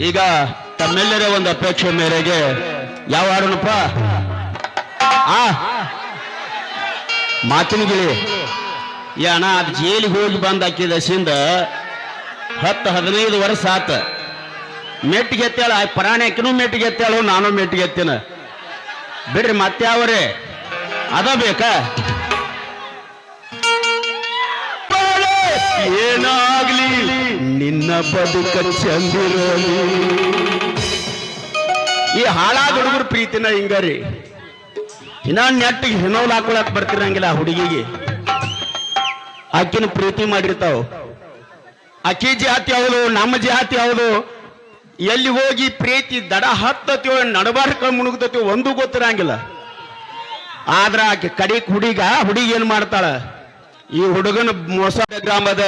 ಈಗ ತಮ್ಮೆಲ್ಲರ ಒಂದು ಅಪೇಕ್ಷೆ ಮೇರೆಗೆ ಯಾವ ಹಾಡೋಣಪ್ಪ ಆ, ಮಾತಿನ ಗಿಳಿ. ಅಣ್ಣ ಅದು ಜೈಲಿಗೆ ಹೋಗಿ ಬಂದ್ ಹಾಕಿದ ಸಿಂದ ಹತ್ತು ಹದಿನೈದು ವರ್ಷ ಆತ. ಮೆಟ್ಟಿಗೆ ಎತ್ತಾಳ ಪರಾಣಿ ಹಾಕಿನೂ ಮೆಟ್ಟಿಗೆ ಎತ್ತಾಳು ನಾನು ಮೆಟ್ಟಿಗೆ ಎತ್ತಿನ. ಬಿಡ್ರಿ ಮತ್ತೆ ಯಾವ್ರಿ ಅದ ಬೇಕಾ? ಏನಾಗ್ಲಿ? ನಿನ್ನ ಬದುಕ ಚಂದಿರೋಲಿ. ಈ ಹಾಳಾದ ಹುಡುಗರ ಪ್ರೀತಿನ ಹಿಂಗರಿ. ಇನ್ನ ನೆಟ್ಟಿಗೆ ಹಿನೋಲ್ ಹಾಕೊಳಕ್ ಬರ್ತಿರಂಗಿಲ್ಲ ಹುಡುಗಿಗೆ. ಆಕಿನ ಪ್ರೀತಿ ಮಾಡಿರ್ತಾವ. ಅಕಿ ಜಾತಿ ಯಾವುದು ನಮ್ಮ ಜಾತಿ ಯಾವುದು ಎಲ್ಲಿ ಹೋಗಿ ಪ್ರೀತಿ ದಡ ಹತ್ತತ್ಯೋ ನಡಬಾರ್ಕ ಮುಣುಗ್ತತ್ಯೋ ಒಂದು ಗೊತ್ತಿರಂಗಿಲ್ಲ. ಆದ್ರ ಆಕೆ ಕಡಿಕ್ ಹುಡುಗ, ಹುಡುಗಿ ಏನ್ ಮಾಡ್ತಾಳ? ಈ ಹುಡುಗನ ಮೊಸ ಗ್ರಾಮದ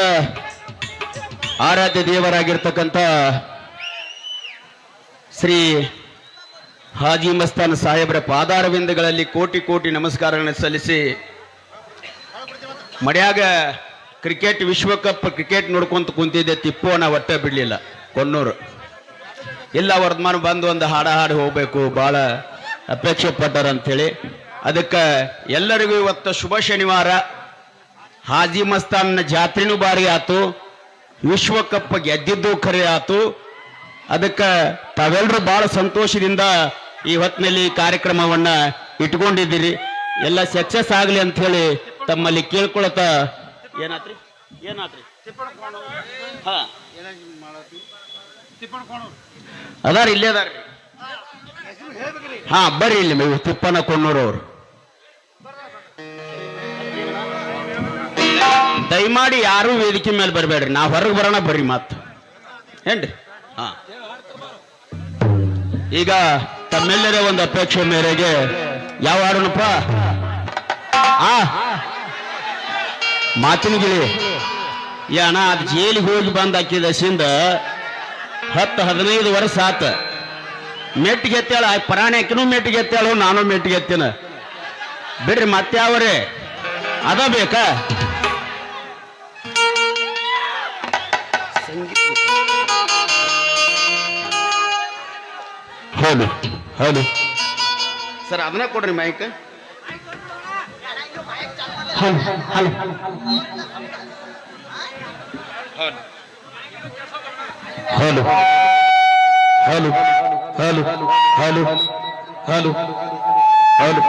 ಆರಾಧ್ಯ ದೇವರಾಗಿರ್ತಕ್ಕಂಥ ಶ್ರೀ ಹಾಜಿ ಮಸ್ತಾನ್ ಸಾಹೇಬರ ಪಾದಾರವಿಂದಗಳಲ್ಲಿ ಕೋಟಿ ಕೋಟಿ ನಮಸ್ಕಾರಗಳನ್ನು ಸಲ್ಲಿಸಿ ಮಡ್ಯಾಗ ಕ್ರಿಕೆಟ್ ವಿಶ್ವಕಪ್ ಕ್ರಿಕೆಟ್ ನೋಡ್ಕೊಂತ ಕುಂತಿದ್ದೆ, ತಿಪ್ಪು ನಾ ಒಟ್ಟೆ ಬಿಡಲಿಲ್ಲ ಕೊನ್ನೂರು ಇಲ್ಲ, ವರ್ಧಮಾನ ಬಂದು ಒಂದು ಹಾಡ ಹಾಡಿ ಹೋಗ್ಬೇಕು ಬಹಳ ಅಪೇಕ್ಷೆ ಅಂತೇಳಿ ಅದಕ್ಕೆ ಎಲ್ಲರಿಗೂ ಇವತ್ತು ಶುಭ ಶನಿವಾರ. ಹಾಜಿ ಮಸ್ತಾನ್ನ ಜಾತ್ರೆನೂ ಬಾರಿ ಆತು. ವಿಶ್ವಕಪ್ ಗೆದ್ದಿದ್ದು ಖರೆ ಆತು. ಅದಕ್ಕೆ ತಾವೆಲ್ಲರೂ ಬಹಳ ಸಂತೋಷದಿಂದ ಈ ಹೊತ್ತಿನಲ್ಲಿ ಕಾರ್ಯಕ್ರಮವನ್ನ ಇಟ್ಕೊಂಡಿದ್ದೀರಿ. ಎಲ್ಲ ಸಕ್ಸಸ್ ಆಗಲಿ ಅಂತ ಹೇಳಿ ತಮ್ಮಲ್ಲಿ ಕೇಳ್ಕೊಳತ ಏನಾತ್ರಿ? ಏನಾತ್ರಿ? ಅದಾರ, ಇಲ್ಲೇ ಅದಾರ ಹಾ, ಬರ್ರಿ ಇಲ್ಲಿ ತಿಪ್ಪನ ಕೊಣ್ಣೂರು ಅವರು ದಯಮಾಡಿ ಯಾರು ವೇದಿಕೆ ಮೇಲೆ ಬರಬೇಡ್ರಿ. ನಾ ಹೊರಗೆ ಬರೋಣ ಬರ್ರಿ ಮಾತು. ಏನ್ರಿ? ಹಾ. ಈಗ ತಮ್ಮೆಲ್ಲರ ಒಂದು ಅಪೇಕ್ಷೆ ಮೇರೆಗೆ ಯಾವ ಹಾಡೋಣಪ್ಪ ಆ? ಮಾತಿನ ಗಿಳಿ. ಅಣ್ಣ, ಅದು ಜೈಲಿಗೆ ಹೋಗಿ ಬಂದ್ ಹಾಕಿದ ಸಿಂದ ಹತ್ತು ಹದಿನೈದು ವರ್ಷ ಆತ. ಮೆಟ್ಟಿಗೆ ಎತ್ತಾಳ ಆ ಪರಾಣಿ ಹಾಕಿನೂ ಮೆಟ್ಟಿಗೆ ಎತ್ತಾಳು ನಾನು ಮೆಟ್ಟಿಗೆ ಎತ್ತಿನ. ಬಿಡ್ರಿ ಮತ್ತೆ ಯಾವರೇ ಅದ ಬೇಕಾ? ಹೌದು ಹೌದು ಸರ್ ಅದನ್ನ ಕೊಡ್ರಿ mic hello hello hello hello hello hello hello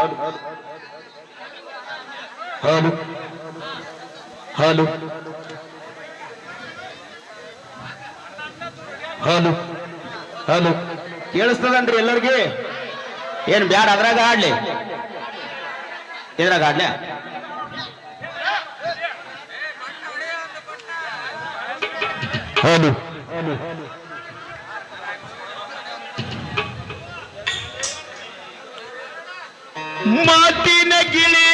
hello hello hello hello hello ಕೇಳಿಸ್ತದನ್ರಿ ಎಲ್ಲರಿಗೆ? ಏನ್ ಬ್ಯಾಡ ಅದ್ರಾಗ ಆಡ್ಲಿ. ಇದ್ರಾಗ ಆಡ್ಲಿ? ಹೌದು. ಮಾತಿನ ಗಿಳಿಯ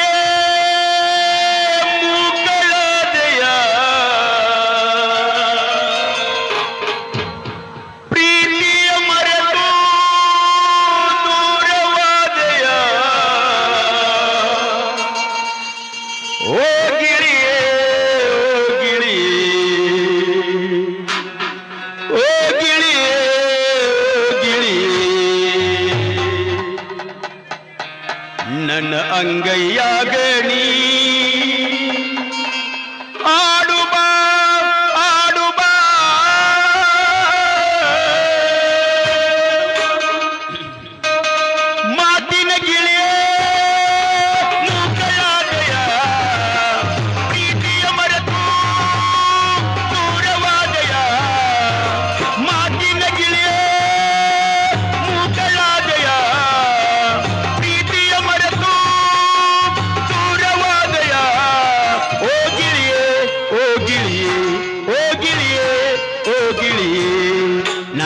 ಓ ಗಿಳಿ ಗಿಳಿ. ನನ್ನ ಅಂಗೈಯಾಗ ನೀ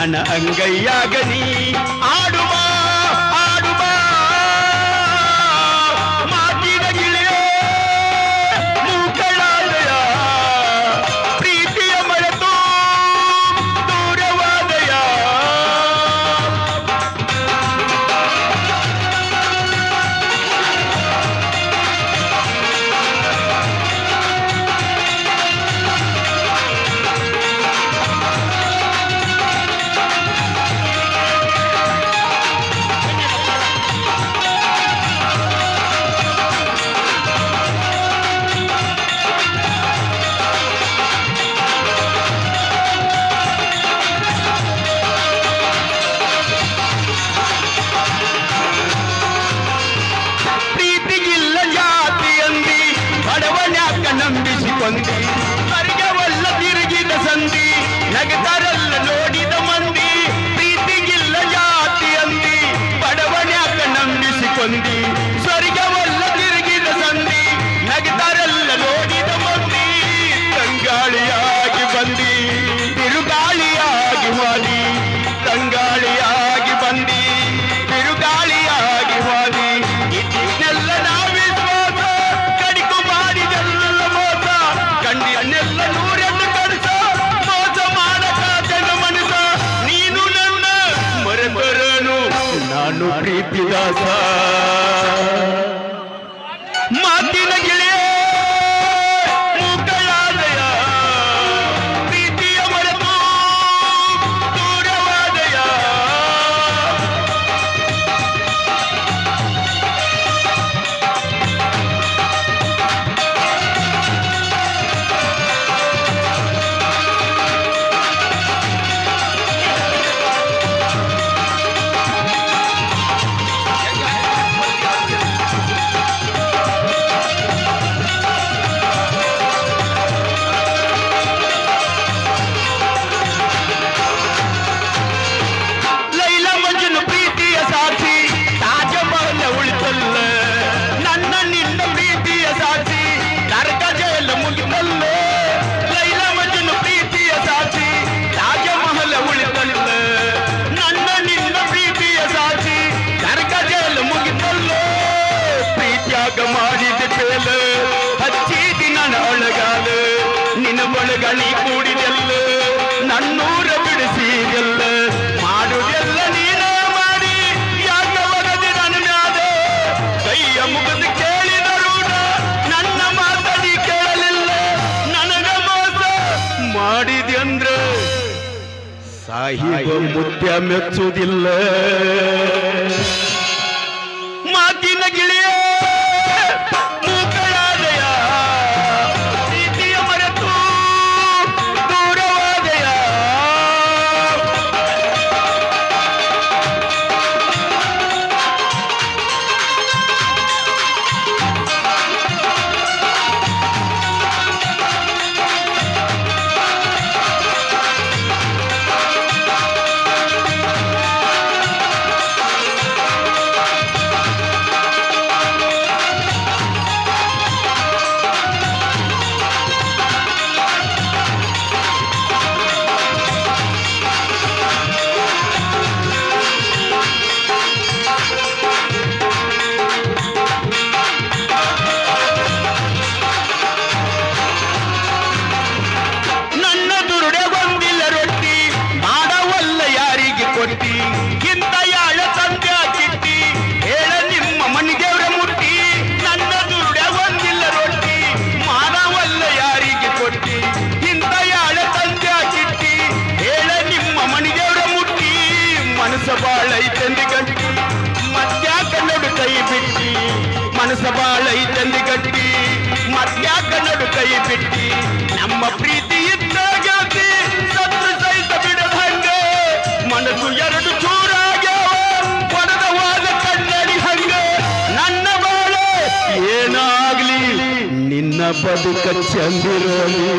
நன அங்கையாக நீ ದಾಸ ಮಾತಿನ ಗಿಳಿಯ. ಒಳಗಣಿ ಕೂಡಿದೆಲ್ಲ, ನನ್ನೂರ ಬಿಡಿಸಿದೆಲ್ಲ. ಮಾಡುದೆಲ್ಲ ನೀನ ಮಾಡಿ, ಯಾಕ ಒಗದಿ ನನ್ನ ಮ್ಯಾದ ಕೈಯ ಮುಗಿದು ಕೇಳಿದರು ನನ್ನ ಮಾತಡಿ ಕೇಳಲಿಲ್ಲ. ನನಗ ಮಾತ ಮಾಡಿದೆ ಅಂದ್ರೆ ಸಾಹಿಬ ಮುತ್ಯ ಮೆಚ್ಚುವುದಿಲ್ಲ. ಮನಸ್ಸ ಬಾಳೈತಂದಿ ಗಟ್ಟಿ ಮತ್ಯಾಕ ನಡು ಕೈ ಬಿಟ್ಟಿ? ನಮ್ಮ ಪ್ರೀತಿ ಇದ್ದ ಗೆಳತಿ ಸತ್ತು ಸಹಿತ ಬಿಡದ ಹಂಗ. ಮನಸ್ಸು ಎರಡು ಚೂರಾಗ್ಯಾವ ಒಡೆದವಾದ ಕನ್ನಡಿ ಹಂಗೆ. ನನ್ನ ಬಾಳೆ ಏನಾಗ್ಲಿ, ನಿನ್ನ ಬದುಕ ಚಂದಿರೋಲಿ.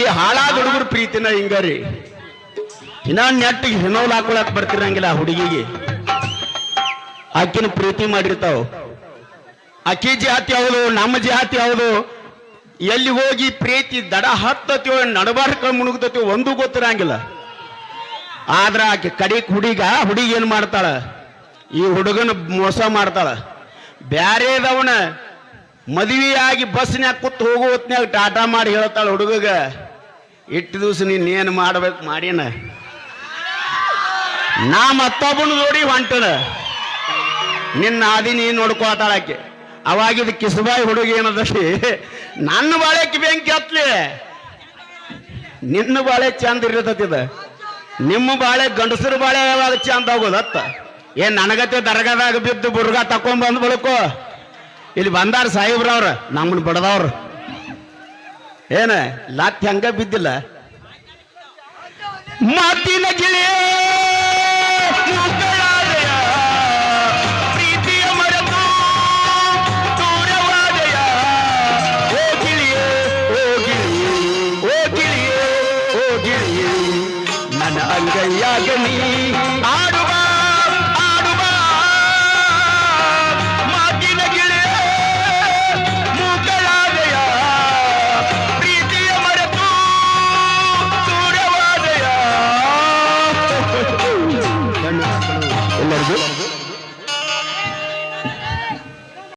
ಈ ಹಾಳಾದ ಹುಡುಗರು ಪ್ರೀತಿನ ಹಿಂಗರಿ. ಇನ್ನ ನೆಟ್ಟಿಗೆ ಹೆಣೋಲ್ ಹಾಕೊಳಕ್ ಬರ್ತಿರಂಗಿಲ್ಲ ಹುಡುಗಿಗೆ. ಆಕಿನ ಪ್ರೀತಿ ಮಾಡಿರ್ತಾವ. ಅಕ್ಕಿ ಜಾತಿ ಯಾವುದು, ನಮ್ಮ ಜಾತಿ ಯಾವುದು? ಎಲ್ಲಿ ಹೋಗಿ ಪ್ರೀತಿ ದಡ ಹತ್ತತ್ಯೋ ನಡಬಾರ್ಕ ಮುಣುಗ್ತತ್ಯೋ ಒಂದು ಗೊತ್ತಿರಂಗಿಲ್ಲ. ಆದ್ರ ಆಕೆ ಕಡಿಕ್ ಹುಡುಗ, ಹುಡುಗಿ ಏನ್ ಮಾಡ್ತಾಳ? ಈ ಹುಡುಗನ ಮೋಸ ಮಾಡ್ತಾಳ. ಬ್ಯಾರೇದವನ ಮದುವೆಯಾಗಿ ಬಸ್ನ್ಯಾಗ ಕೂತ್ ಹೋಗೋ ಹೊತ್ನ್ಯಾಗ ಟಾಟಾ ಮಾಡಿ ಹೇಳ್ತಾಳ ಹುಡುಗಗ, ಇಟ್ಟು ದಿವಸ ನೀನ್ ಏನ್ ಮಾಡ್ಬೇಕು ಮಾಡಿನ? ನಾ ಮತ್ತೊಬ್ಬನ ನೋಡಿ ಹೊಂಟದ ನಿನ್ನ ಆದಿ ನೀ ನೋಡ್ಕೋತಾಳಕ್ಕೆ ಅವಾಗಿದ ಕಿಸಬಾಯಿ ಹುಡುಗಿ ಏನದshi ನನ್ನ ಬಾಳೆಕ್ಕೆ ಬೆಂಕಿ ಹತ್ಲಿ. ನಿನ್ನ ಬಾಳೆ ಚಂದ ಇದು. ನಿಮ್ಮ ಬಾಳೆ ಗಂಡಸರು ಬಾಳೆ ಯಾವಾಗ ಚಂದ ಆಗೋದತ್ತ ಏನ್ ನನಗತ್ತೆ ದರ್ಗಾದಾಗ ಬಿದ್ದು ಬುರ್ಗ ತಕೊಂಡ್ ಬಂದ್ ಬಳಿಕೋ. ಇಲ್ಲಿ ಬಂದಾರ ಸಾಹೇಬ್ರವ್ರ ನಮ್ಮನ್ನ ಬಡದವ್ರ. ಏನ, ಲಾತ್ ಹೆಂಗ ಬಿದ್ದಿಲ್ಲ? ಮಾತಿನ ಗಿಳಿಯ